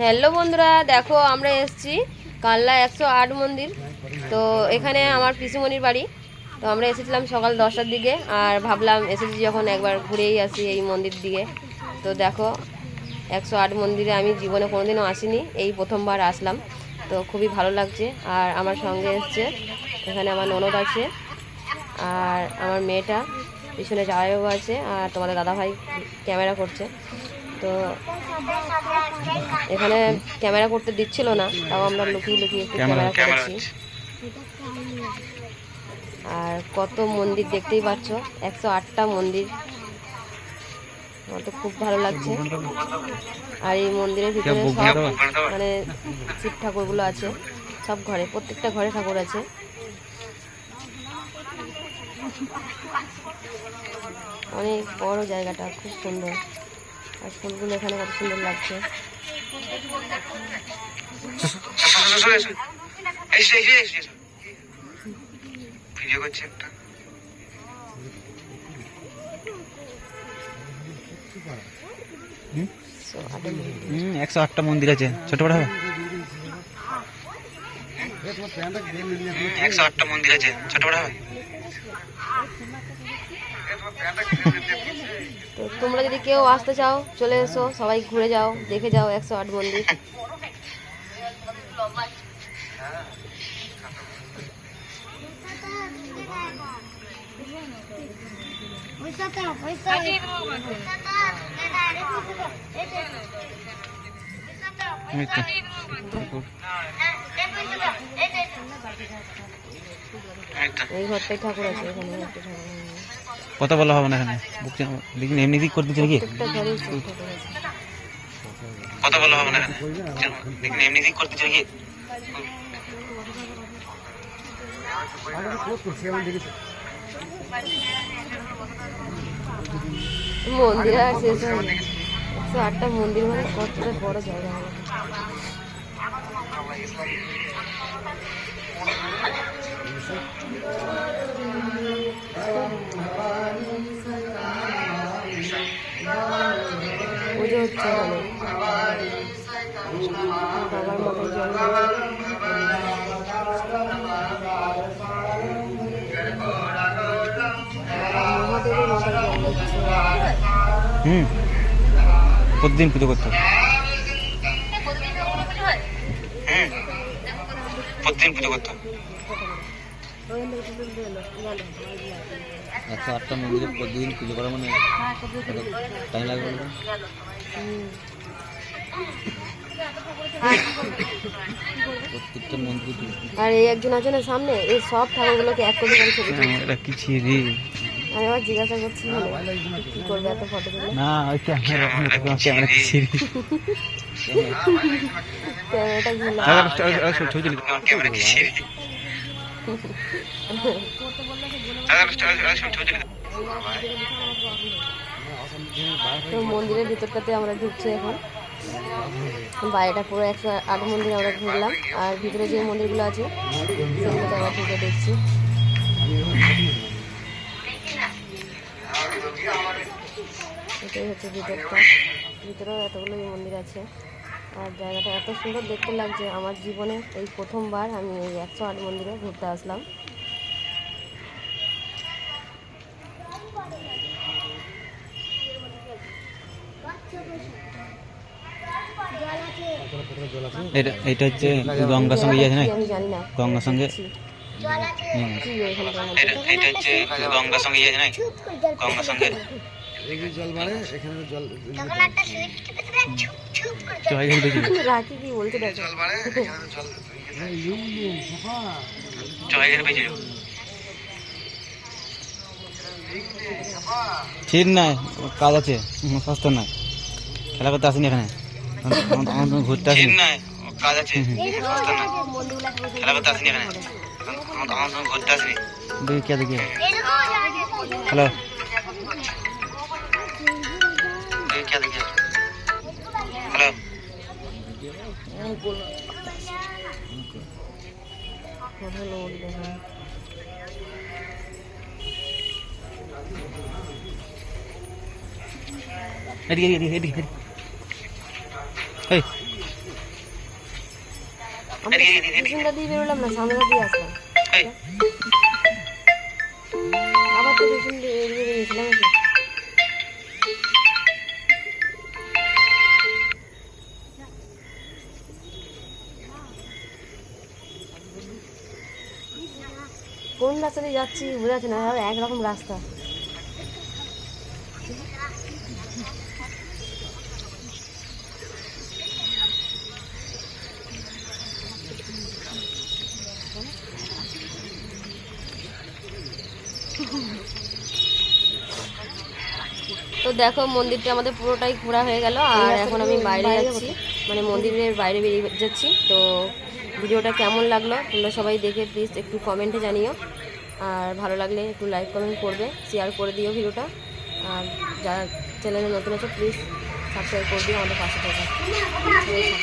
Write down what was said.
Hello বন্ধুরা, দেখো আমরা এসেছি কাল্লা একশো আট মন্দির। তো এখানে আমার পিসিমণির বাড়ি। তো আমরা এসেছিলাম সকাল দশটার দিকে আর ভাবলাম এসেছি যখন একবার ঘুরেই আসি এই মন্দির দিকে। তো দেখো, একশো আট মন্দিরে আমি জীবনে কোনোদিনও আসিনি, এই প্রথমবার আসলাম। তো খুবই ভালো লাগছে। আর আমার সঙ্গে এসছে, এখানে আমার ননদ আছে, আর আমার মেয়েটা, পিছনে জামাইবাবু আছে, আর তোমাদের দাদাভাই ক্যামেরা করছে। তো এখানে ক্যামেরা করতে দিচ্ছিল না তাও আমরা লুকিয়ে লুকিয়ে একটু ক্যামেরা করেছি। আর কত মন্দির দেখতেই পাচ্ছ একশো আটটা মন্দির। আমার তো খুব ভালো লাগছে। আর এই মন্দিরের ভিতরে সব মানে শিব ঠাকুরগুলো আছে সব ঘরে প্রত্যেকটা ঘরে ঠাকুর আছে। অনেক বড় জায়গাটা খুব সুন্দর। আর ফুলগুলো এখানে কত সুন্দর লাগছে। ভিডিও করছি একটা। একশো আটটা মন্দির আছে। ছোট বড় হবে? একশো আটটা মন্দির আছে। ছোট বড় হবে? তো তোমরা যদি কেউ আসতে চাও, চলে এসো, সবাই ঘুরে যাও, দেখে যাও একশো আট মন্দির এই তো। একদম এই ঘরটাই ঠাকুর আছে এখানে একটা ঠাকুর আছে। বলা হবে না এখানে। বুক লিখিন এমনি দিক করে দিচ্ছে নাকি কথা বলা হবে না দেখুন এমনি ঠিক করতে চাই কি? মন্দির আর শেষ হয় একশো আটটা মন্দির মানে কতটা বড় জায়গা পুজো হচ্ছে বাবার মাথায় জল হুম প্রতিদিন পুজো করতে প্রতিদিন পুজো করতে হবে। একশো আটটা মন্দিরে প্রতিদিন পুজো করা মানে টাইম লাগবে প্রত্যেকটা মন্দিরে আর এই একজন আছে না সামনে এই সব ঠাকুরগুলোকে এক করে করে ছবি এটা কি ছিড়ি? আমি আবার জিজ্ঞাসা করছি কি করবে এত ফটো না ওই ক্যামেরা ক্যামেরা কি মন্দিরের ভিতরটাতে আমরা ঢুকছি এখন বাইরেটা পুরো একশো আট মন্দির আমরা ঘুরলাম, আর ভিতরে যে মন্দিরগুলো আছে, সেগুলোতে আমরা ঢুকে দেখছি। এটাই হচ্ছে ভিতরটা। ভিতরেও এতগুলো মন্দির আছে। আর জায়গাটা এত সুন্দর দেখতে লাগছে। আমার জীবনে এই প্রথমবার আমি এই একশো আট মন্দিরে ঘুরতে আসলাম। এটা এটা হচ্ছে গঙ্গার সঙ্গে ইয়ে আছে না। গঙ্গার সঙ্গে? এটা হচ্ছে গঙ্গার সঙ্গে ইয়ে আছে না গঙ্গার সঙ্গে? জয় হিন্দ দেখি রাখি কি বলতে দেখো ঠিক নাই কাজ আছে সস্তা নাই। খেলা করতে আসিনি এখানে। ঘুরতে আসিনি। নাই কাজ আছে সস্তা না খেলা করতে আসিনি এখানে ঘুরতে আসিনি। দেখি কে দেখি। হ্যালো। बोला थोड़े लोग देखा हरी हरी हरी हरी हे আমরা জিন্দা দিয়ে বেরোলাম না সামনে দিয়ে আসলাম কোন রাস্তা দিয়ে যাচ্ছি বোঝা যাচ্ছে না একরকম রাস্তা। তো দেখো মন্দিরটা আমাদের পুরোটাই ঘোরা হয়ে গেল আর এখন আমি বাইরে যাচ্ছি। মানে মন্দিরের বাইরে বেরিয়ে যাচ্ছি তো ভিডিওটা কেমন লাগল তোমরা সবাই দেখে প্লিজ একটু কমেন্টে জানিও। আর ভালো লাগলে একটু লাইক কমেন্ট করবে শেয়ার করে দিও ভিডিওটা। আর যারা চ্যানেলে নতুন আছে প্লিজ সাবস্ক্রাইব করে দিও, আমাদের পাশে থেকে।